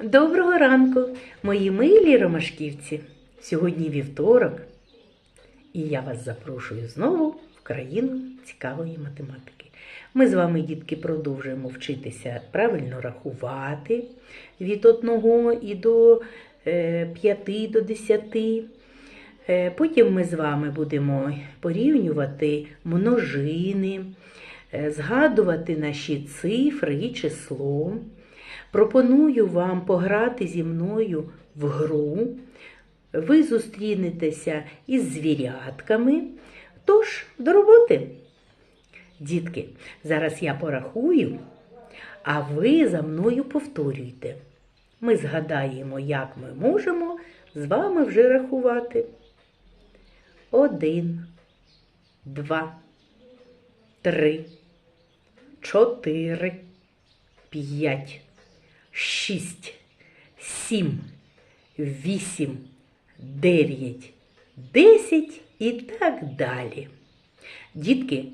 Доброго ранку, мої милі ромашківці. Сьогодні вівторок, і я вас запрошую знову в країну цікавої математики. Ми з вами, дітки, продовжуємо вчитися правильно рахувати від 1 і до 5 до 10. Е, Потім ми з вами будемо порівнювати множини, е, згадувати наші цифри і число. Пропоную вам пограти зі мною в гру. Ви зустрінетеся із звірятками. Тож, до роботи. Дітки, зараз я порахую, а ви за мною повторюйте. Ми згадаємо, як ми можемо з вами вже рахувати. Один, два, три, чотири, п'ять шість, сім, вісім, дев'ять, десять і так далі. Дітки,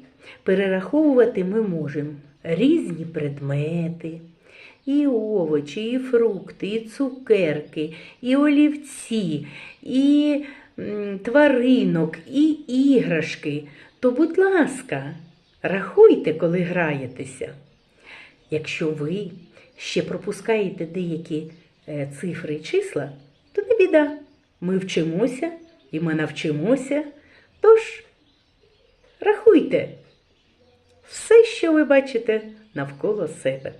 перераховувати ми можемо різні предмети, і овочі, і фрукти, і цукерки, і олівці, і тваринок, і іграшки. То, будь ласка, рахуйте, коли граєтеся. Якщо ви ще пропускаєте деякі е, цифри і числа, то не біда. Ми вчимося і ми навчимося. Тож рахуйте все, що ви бачите навколо себе.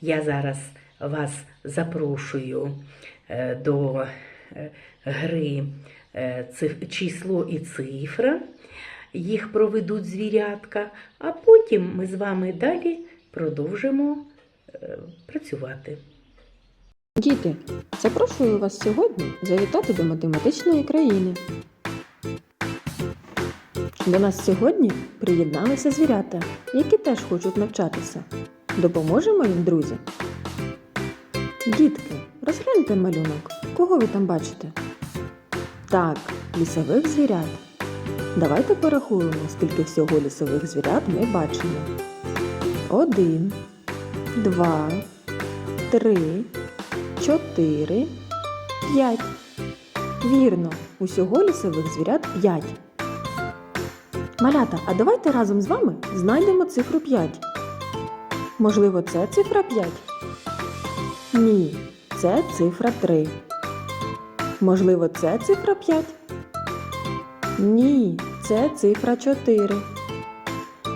Я зараз вас запрошую е, до е, гри число і цифра. Їх проведуть звірятка, а потім ми з вами далі продовжимо працювати. Діти, запрошую вас сьогодні завітати до математичної країни. До нас сьогодні приєдналися звірята, які теж хочуть навчатися. Допоможемо їм, друзі. Дітки, розгляньте малюнок. Кого ви там бачите? Так, лісових звірят. Давайте порахуємо, скільки всього лісових звірят ми бачимо. Один, два, три, чотири, п'ять. Вірно, усього лісових звірят п'ять. Малята, а давайте разом з вами знайдемо цифру 5. Можливо, це цифра 5? Ні, це цифра 3. Можливо, це цифра 5? Ні, це цифра 4.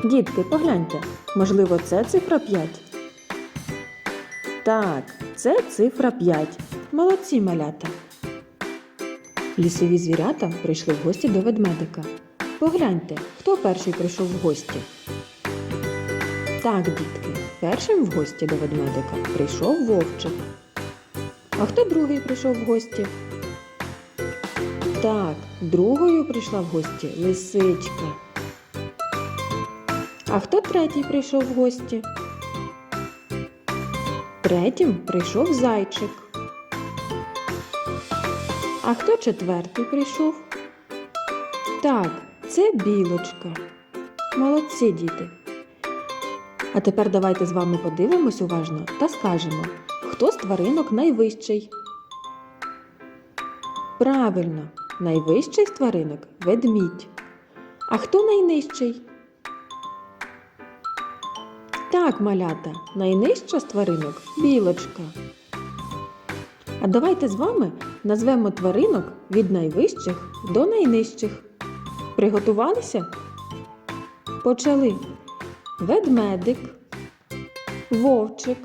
Дітки, погляньте, можливо, це цифра 5? Так, це цифра 5. Молодці малята. Лісові звірята прийшли в гості до ведмедика. Погляньте, хто перший прийшов в гості. Так, дітки, першим в гості до ведмедика прийшов вовчик. А хто другий прийшов в гості? Так, другою прийшла в гості лисичка. А хто третій прийшов в гості? Третім прийшов зайчик. А хто четвертий прийшов? Так, це білочка. Молодці діти. А тепер давайте з вами подивимось уважно та скажемо, хто з тваринок найвищий. Правильно, найвищий з тваринок ведмідь. А хто найнижчий? Так, малята, найнижча з тваринок білочка. А давайте з вами назвемо тваринок від найвищих до найнижчих. Приготувалися? Почали. Ведмедик, вовчик,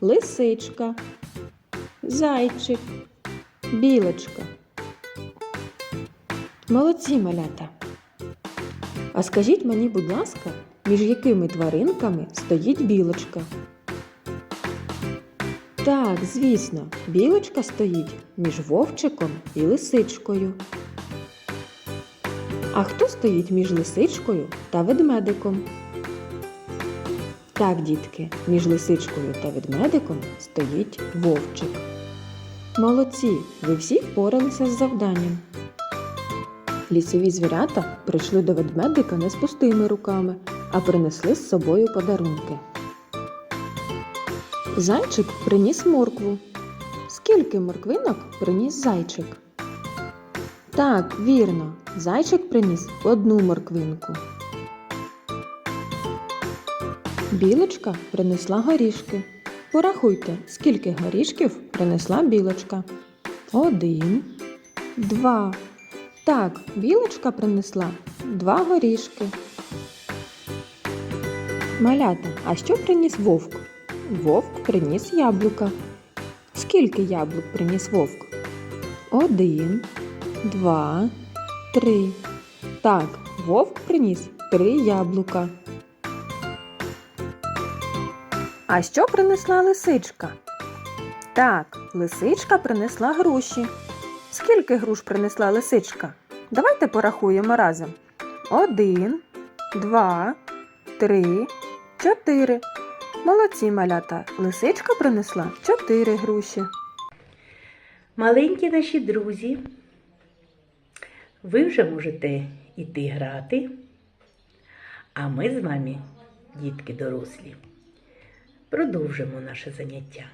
лисичка, зайчик, білочка. Молодці малята. А скажіть мені, будь ласка, між якими тваринками стоїть білочка? Так, звісно, білочка стоїть між вовчиком і лисичкою. А хто стоїть між лисичкою та ведмедиком? Так, дітки, між лисичкою та ведмедиком стоїть вовчик. Молодці, ви всі впоралися з завданням. Лісові звірята прийшли до ведмедика не з пустими руками, а принесли з собою подарунки. Зайчик приніс моркву. Скільки морквинок приніс зайчик? Так, вірно, зайчик приніс одну морквинку. Білочка принесла горішки. Порахуйте, скільки горішків принесла білочка. Один, два. Так, білочка принесла два горішки. Малята, а що приніс вовк? Вовк приніс яблука. Скільки яблук приніс вовк? Один, два, три. Так, вовк приніс три яблука. А що принесла лисичка? Так, лисичка принесла груші. Скільки груш принесла лисичка? Давайте порахуємо разом. Один, два, три, чотири. Молодці малята. Лисичка принесла чотири груші. Маленькі наші друзі, ви вже можете йти грати, а ми з вами, дітки дорослі, продовжимо наше заняття.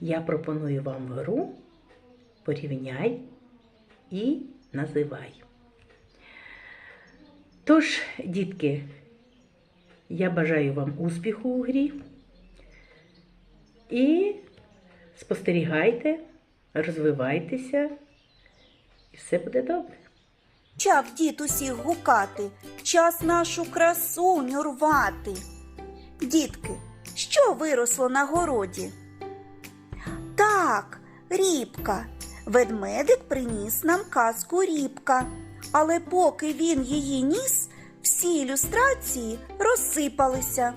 Я пропоную вам гру порівняй і називай. Тож, дітки, я бажаю вам успіху у грі і спостерігайте, розвивайтеся, і все буде добре. Чав дід усіх гукати, час нашу красуню рвати. Дітки, що виросло на городі? Так, рібка. Ведмедик приніс нам казку рібка. Але поки він її ніс, всі ілюстрації розсипалися.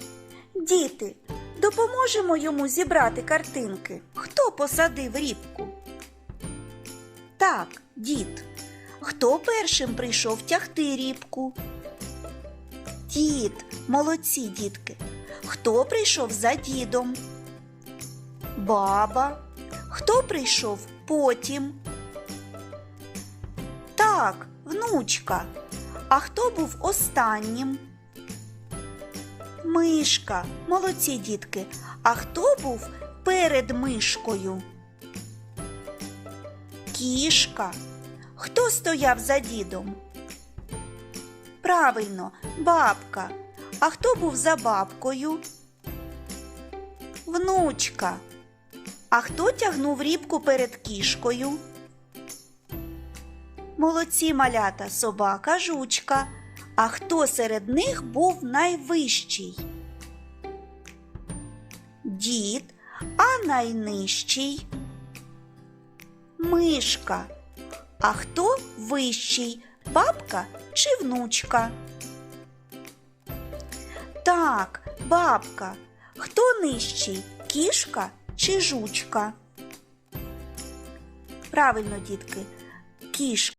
Діти, допоможемо йому зібрати картинки. Хто посадив рібку? Так, дід. Хто першим прийшов тягти рібку? Дід, молодці дітки. Хто прийшов за дідом? Баба. Хто прийшов потім? Так, внучка. А хто був останнім? Мишка. Молодці дітки. А хто був перед мишкою? Кішка. Хто стояв за дідом? Правильно, бабка. А хто був за бабкою? Внучка. А хто тягнув рібку перед кішкою? Молодці малята, собака, жучка. А хто серед них був найвищий? Дід, а найнижчий? Мишка. А хто вищий, бабка чи внучка? Так, бабка. Хто нижчий, кішка чи жучка? Правильно, дітки, кішка.